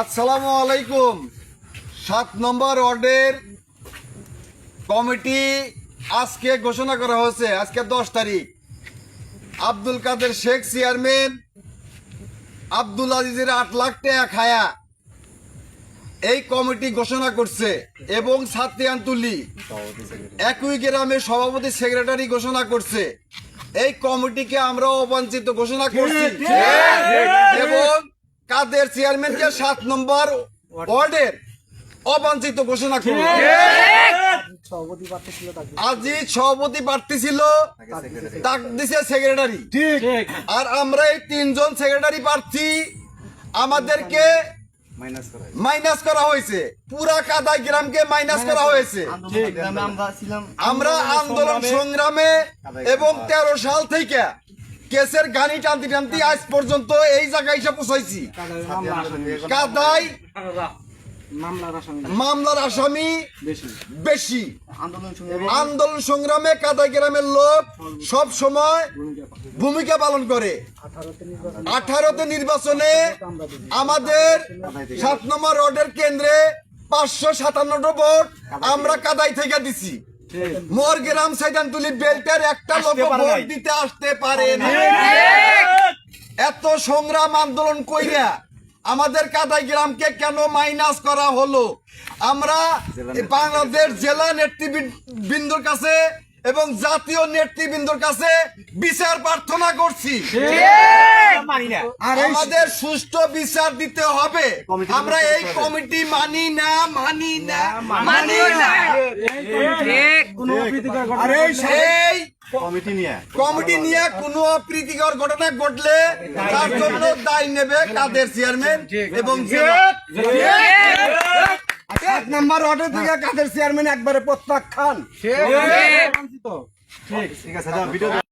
আসসালামু আলাইকুম। সাত নম্বর ওয়ার্ডের কমিটি আজকে ঘোষণা করা হয়েছে আজকে দশ তারিখ। আব্দুল কাদের শেখ চেয়ারম্যান আব্দুল আজিজের আট লাখ টাকা খায়া এই কমিটি ঘোষণা করছে এবং ছাত্রী আন্তুলি একই গ্রামের সভাপতি সেক্রেটারি ঘোষণা করছে। এই কমিটিকে আমরা অবাঞ্ছিত ঘোষণা করছি এবং কাদের চেয়ারম্যানকে সাত নম্বর ওয়ার্ডের অবাঞ্ছিত ঘোষণা করল? আজি সভাপতি প্রার্থী ছিল তাক। দিছে সেক্রেটারি ঠিক। আর আমরা এই তিনজন সেক্রেটারি প্রার্থী আমাদেরকে মাইনাস করা হয়েছে। পুরা কাদাই গ্রামকে মাইনাস করা হয়েছে। আমরা আন্দোলন সংগ্রামে এবং তেরো সাল থেকে কেসের গানি টানতে টানতে আজ পর্যন্ত এই জায়গায় এসে পৌঁছাইছি। কাদাই মামলার আসামি বেশি। আন্দোলন সংগ্রামে কাদাই গ্রামের লোক সব সময় ভূমিকা পালন করে। আঠারোতে নির্বাচনে আমাদের সাত নম্বর রোডের কেন্দ্রে পাঁচশো সাতান্নটা ভোট আমরা কাদাই থেকে দিছি। মোর গ্রাম সাইদানতুলি বেল্টের একটা লোক ভোট দিতে আসতে পারে না এত সংগ্রাম আন্দোলন কইরা আমাদের কাদাই গ্রামকে কেন মাইনাস করা হলো? আমরা বাংলাদেশ জেলা নেতৃবৃন্দর কাছে এবং জাতীয় নেতৃবৃন্দর কাছে বিচার প্রার্থনা করছি। আমাদের সুষ্ঠু বিচার দিতে হবে। আমরা এই কমিটি মানি না মানি না মানি না। আরে সেই কমিটি নিয়ে। কমিটি নিয়ে কোনো অপ্রীতিকর ঘটনা ঘটলে তার জন্য দায় নেবে কাদের চেয়ারম্যান এবং জেলা এক নাম্বার ওয়ার্ডের থেকে কাদের চেয়ারম্যান একবারে প্রত্যাখ্যান। ঠিক। আছে ভিডিও